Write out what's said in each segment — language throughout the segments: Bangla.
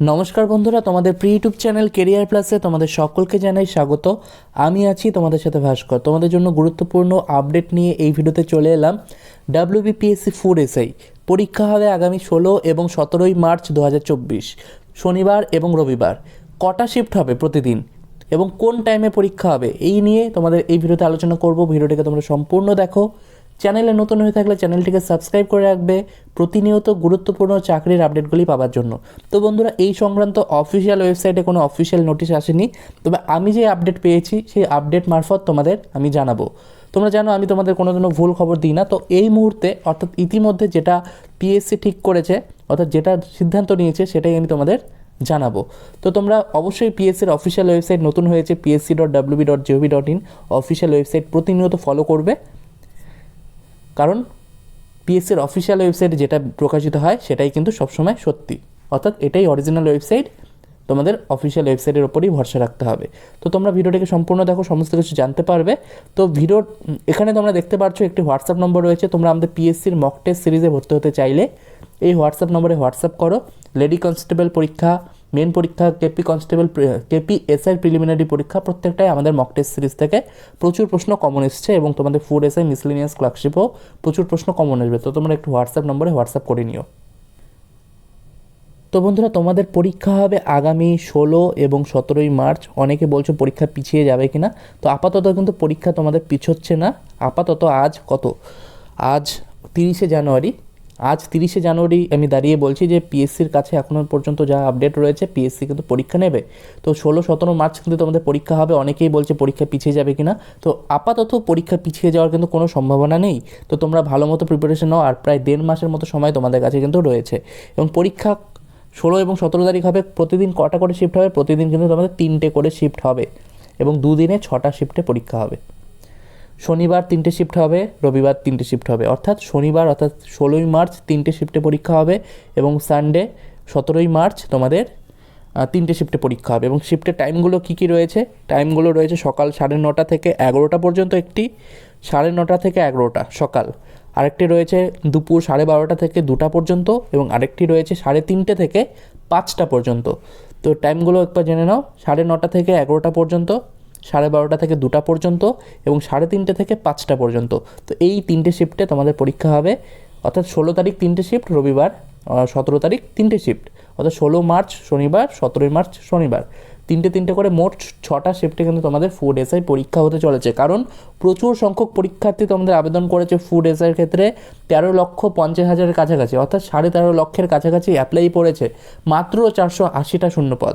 নমস্কার বন্ধুরা, তোমাদের প্রি ইউটিউব চ্যানেল কেরিয়ার প্লাসে তোমাদের সকলকে জানাই স্বাগত। আমি আছি তোমাদের সাথে ভাস্কর। তোমাদের জন্য গুরুত্বপূর্ণ আপডেট নিয়ে এই ভিডিওতে চলে এলাম ডাব্লিউবিপিএসসি ফুড এসআই পরীক্ষা হবে আগামী ষোলো এবং সতেরোই মার্চ দু হাজার চব্বিশ, শনিবার এবং রবিবার। কটা শিফট হবে প্রতিদিন এবং কোন টাইমে পরীক্ষা হবে, এই নিয়ে তোমাদের এই ভিডিওতে আলোচনা করব। ভিডিওটিকে তোমরা সম্পূর্ণ দেখো। চ্যানেলে নতুন হয়ে থাকলে চ্যানেলটিকে সাবস্ক্রাইব করে রাখবে প্রতিনিয়ত গুরুত্বপূর্ণ চাকরির আপডেটগুলি পাওয়ার জন্য। তো বন্ধুরা, এই সংক্রান্ত অফিসিয়াল ওয়েবসাইটে কোনো অফিসিয়াল নোটিশ আসেনি। তবে আমি যে আপডেট পেয়েছি, সেই আপডেট মারফত তোমাদের আমি জানাব। তোমরা জানো, আমি তোমাদের কোনো কোনো ভুল খবর দিই না। তো এই মুহূর্তে, অর্থাৎ ইতিমধ্যে যেটা পিএসসি ঠিক করেছে, অর্থাৎ যেটা সিদ্ধান্ত নিয়েছে, সেটাই আমি তোমাদের জানাব। তো তোমরা অবশ্যই পিএসসির অফিসিয়াল ওয়েবসাইট নতুন হয়েছে PSC dot WB dot GOV dot in official website প্রতিনিয়ত ফলো করবে। কারণ পিএসসির অফিসিয়াল ওয়েবসাইটে যেটা প্রকাশিত হয়, সেটাই কিন্তু সবসময় সত্যি। অর্থাৎ এটাই অরিজিনাল ওয়েবসাইট তোমাদের অফিসিয়াল ওয়েবসাইটের ওপরই ভরসা রাখতে হবে। তো তোমরা ভিডিওটাকে সম্পূর্ণ দেখো, সমস্ত কিছু জানতে পারবে। তো ভিডিও, এখানে তোমরা দেখতে পাচ্ছ একটি হোয়াটসঅ্যাপ নম্বর রয়েছে। তোমরা আমাদের পিএসসির মক টেস্ট সিরিজে ভর্তি হতে চাইলে, এই হোয়াটসঅ্যাপ নম্বরে হোয়াটসঅ্যাপ করো। লেডি কনস্টেবল পরীক্ষা মেন পরীক্ষা KP constable KP SI preliminary পরীক্ষা প্রত্যেকটাই আমাদের মক টেস্ট সিরিজ থেকে প্রচুর প্রশ্ন কমন এসছে এবং তোমাদের ফুড এসআই মিসলিনিয়াস ক্লার্কশিপও প্রচুর প্রশ্ন কমন আসবে। তো তোমরা একটু হোয়াটসঅ্যাপ নম্বরে হোয়াটসঅ্যাপ করে নিও। তো বন্ধুরা, তোমাদের পরীক্ষা হবে আগামী ষোলো এবং সতেরোই মার্চ। অনেকে বলছো পরীক্ষা পিছিয়ে যাবে কিনা। তো আপাতত কিন্তু পরীক্ষা তোমাদের পিছোচ্ছে না। আপাতত আজ কত? আজ তিরিশে জানুয়ারি। আজ তিরিশে জানুয়ারি আমি দাঁড়িয়ে বলছি যে পিএসসির কাছে এখনও পর্যন্ত যা আপডেট রয়েছে পিএসসি কিন্তু পরীক্ষা নেবে। তো ষোলো, সতেরো মার্চ কিন্তু তোমাদের পরীক্ষা হবে, অনেকেই বলছে পরীক্ষা পিছিয়ে যাবে কিনা। তো আপাতত পরীক্ষা পিছিয়ে যাওয়ার কিন্তু কোনো সম্ভাবনা নেই। তো তোমরা ভালো মতো প্রিপারেশন নাও, আর প্রায় দেড় মাসের মতো সময় তোমাদের কাছে কিন্তু রয়েছে। এবং পরীক্ষা ষোলো এবং সতেরো তারিখ হবে, প্রতিদিন কটা করে শিফট হবে, প্রতিদিন কিন্তু তোমাদের তিনটে করে শিফট হবে। এবং দুদিনে ছটা শিফটে পরীক্ষা হবে। শনিবার তিনটে শিফট হবে, রবিবার তিনটে শিফট হবে। অর্থাৎ শনিবার অর্থাৎ ষোলোই মার্চ তিনটে শিফটে পরীক্ষা হবে এবং সানডে সতেরোই মার্চ তোমাদের তিনটে শিফটে পরীক্ষা হবে। এবং শিফটের টাইমগুলো কী কী রয়েছে? টাইমগুলো রয়েছে সকাল সাড়ে নটা থেকে এগারোটা পর্যন্ত একটি, সাড়ে নটা থেকে এগারোটা সকাল। আরেকটি রয়েছে দুপুর সাড়ে বারোটা থেকে দুটা পর্যন্ত এবং আরেকটি রয়েছে সাড়ে তিনটে থেকে পাঁচটা পর্যন্ত। তো টাইমগুলো একবার জেনে নাও, সাড়ে নটা থেকে এগারোটা পর্যন্ত সাড়ে বারোটা থেকে দুটা পর্যন্ত এবং সাড়ে তিনটে থেকে পাঁচটা পর্যন্ত। তো এই তিনটে শিফটে তোমাদের পরীক্ষা হবে। অর্থাৎ ষোলো তারিখ তিনটে শিফট রবিবার সতেরো তারিখ তিনটে শিফট অর্থাৎ ষোলো মার্চ শনিবার, সতেরোই মার্চ শনিবার। তিনটে তিনটে করে মোট ছটা শিফটে কিন্তু তোমাদের ফুড এসআই পরীক্ষা হতে চলেছে। কারণ প্রচুর সংখ্যক পরীক্ষার্থী তোমাদের আবেদন করেছে ফুড এসআইয়ের ক্ষেত্রে। তেরো লক্ষ পঞ্চাশ হাজারের কাছাকাছি, অর্থাৎ সাড়ে তেরো লক্ষের কাছাকাছি অ্যাপ্লাই পড়েছে। মাত্র চারশো আশিটা শূন্যপদ।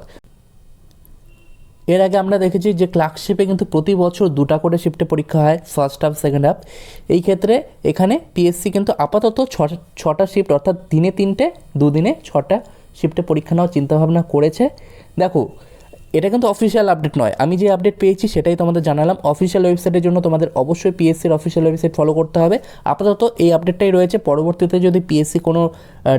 এর আগে আমরা দেখেছি যে ক্লার্কশিপে কিন্তু প্রতি বছর দুটা করে শিফটে পরীক্ষা হয় ফার্স্ট হাফ সেকেন্ড হাফ এই ক্ষেত্রে এখানে পিএসসি কিন্তু আপাতত ছটা শিফট অর্থাৎ দিনে তিনটে, দুদিনে ছটা শিফটে পরীক্ষা নেওয়ার চিন্তাভাবনা করেছে। দেখো এটা কিন্তু অফিসিয়াল আপডেট নয়। আমি যে আপডেট পেয়েছি সেটাই তোমাদের জানালাম। অফিসিয়াল ওয়েবসাইটের জন্য তোমাদের অবশ্যই পিএসসির অফিসিয়াল ওয়েবসাইট ফলো করতে হবে। আপাতত এই আপডেটটাই রয়েছে। পরবর্তীতে যদি পিএসসি কোনো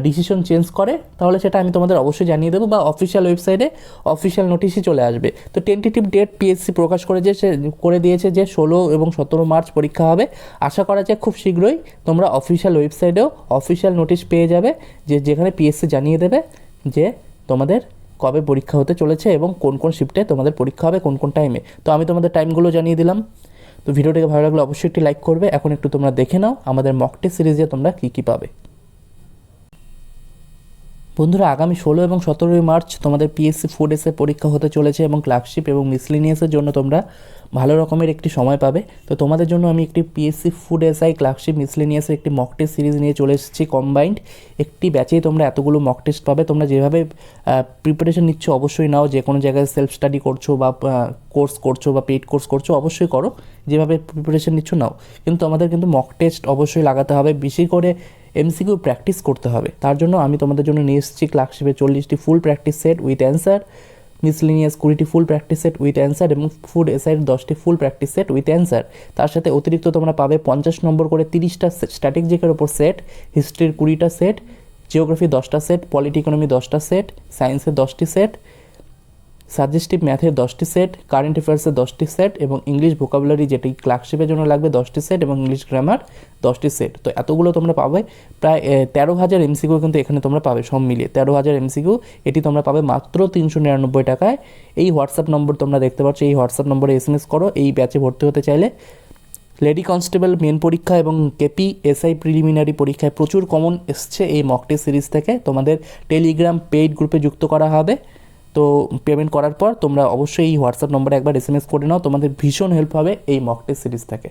ডিসিশন চেঞ্জ করে, তাহলে সেটা আমি তোমাদের অবশ্যই জানিয়ে দেবো বা অফিসিয়াল ওয়েবসাইটে অফিসিয়াল নোটিশই চলে আসবে। তো টেন্টেটিভ ডেট পিএসসি প্রকাশ করে যে করে দিয়েছে যে ষোলো এবং সতেরো মার্চ পরীক্ষা হবে। আশা করা যায় খুব শীঘ্রই তোমরা অফিসিয়াল ওয়েবসাইটেও অফিসিয়াল নোটিশ পেয়ে যাবে। যে যেখানে পিএসসি জানিয়ে দেবে যে তোমাদের কবে পরীক্ষা হতে চলেছে এবং কোন কোন শিফটে তোমাদের পরীক্ষা হবে, কোন কোন টাইমে তো আমি তোমাদের টাইমগুলো জানিয়ে দিলাম। তো ভিডিওটিকে ভালো লাগলে অবশ্যই একটি লাইক করবে। এখন একটু তোমরা দেখে নাও আমাদের মক সিরিজে তোমরা কী কী পাবে। বন্ধুরা, আগামী ষোলো এবং সতেরোই মার্চ তোমাদের পিএসসি ফুড এসে পরীক্ষা হতে চলেছে এবং ক্লার্কশিপ এবং মিসলিনিয়াসের জন্য তোমরা ভালো রকমের একটি সময় পাবে। তো তোমাদের জন্য আমি একটি পিএসসি ফুড এসআই ক্লার্কশিপ মিসলিনিয়াসের একটি মক টেস্ট সিরিজ নিয়ে চলে এসেছি কম্বাইন্ড একটি ব্যাচেই তোমরা এতগুলো মক টেস্ট পাবে। তোমরা যেভাবে প্রিপারেশন নিচ্ছ অবশ্যই নাও। যে কোনো জায়গায় সেলফ স্টাডি করছ বা কোর্স করছ বা পেইড কোর্স করছ অবশ্যই করো। যেভাবে প্রিপারেশন নিচ্ছ নাও। কিন্তু আমাদের কিন্তু মক টেস্ট অবশ্যই লাগাতে হবে। বেশি করে এমসিকিউ প্র্যাকটিস করতে হবে। তার জন্য আমি তোমাদের জন্য নিয়ে এসেছি ক্লার্কশিপের চল্লিশটি full practice set with answer miscellaneous কুড়িটি full practice set with answer এবং ফুড এসআইয়ের দশটি full practice set with answer তার সাথে অতিরিক্ত তোমরা পাবে পঞ্চাশ নম্বর করে তিরিশটা স্ট্যাটিক জিকের ওপর সেট হিস্ট্রির কুড়িটা সেট জিওগ্রাফি দশটা সেট পলিটি ইকোনমি দশটা সেট সায়েন্সের দশটি সেট সাজেস্টিভ ম্যাথের দশটি সেট, কারেন্ট অ্যাফেয়ার্সের দশটি সেট এবং ইংলিশ ভোকাবুলারি যেটি ক্লার্কশিপের জন্য লাগবে দশটি সেট এবং ইংলিশ গ্রামার দশটি সেট। তো এতগুলো তোমরা পাবে। প্রায় তেরো হাজার এমসিকিউ কিন্তু এখানে তোমরা পাবে সব মিলিয়ে। তেরো হাজার এমসিকিউ, এটি তোমরা পাবে মাত্র তিনশো নিরানব্বই টাকায়। এই হোয়াটসঅ্যাপ নম্বর তোমরা দেখতে পাচ্ছ, এই হোয়াটসঅ্যাপ নম্বরে এস এম এস করো, এই ব্যাচে ভর্তি হতে চাইলে। লেডি কনস্টেবল মেন পরীক্ষা এবং কেপি এসআই প্রিলিমিনারি পরীক্ষায় প্রচুর কমন এসছে এই মক টেস্ট সিরিজ থেকে। তোমাদের টেলিগ্রাম পেইড গ্রুপে যুক্ত করা হবে। তো পেমেন্ট করার পর তোমরা অবশ্যই এই হোয়াটসঅ্যাপ নম্বরে একবার এস এম এস করে নাও। তোমাদের ভীষণ হেল্প হবে এই মক টেস্ট সিরিজ থেকে।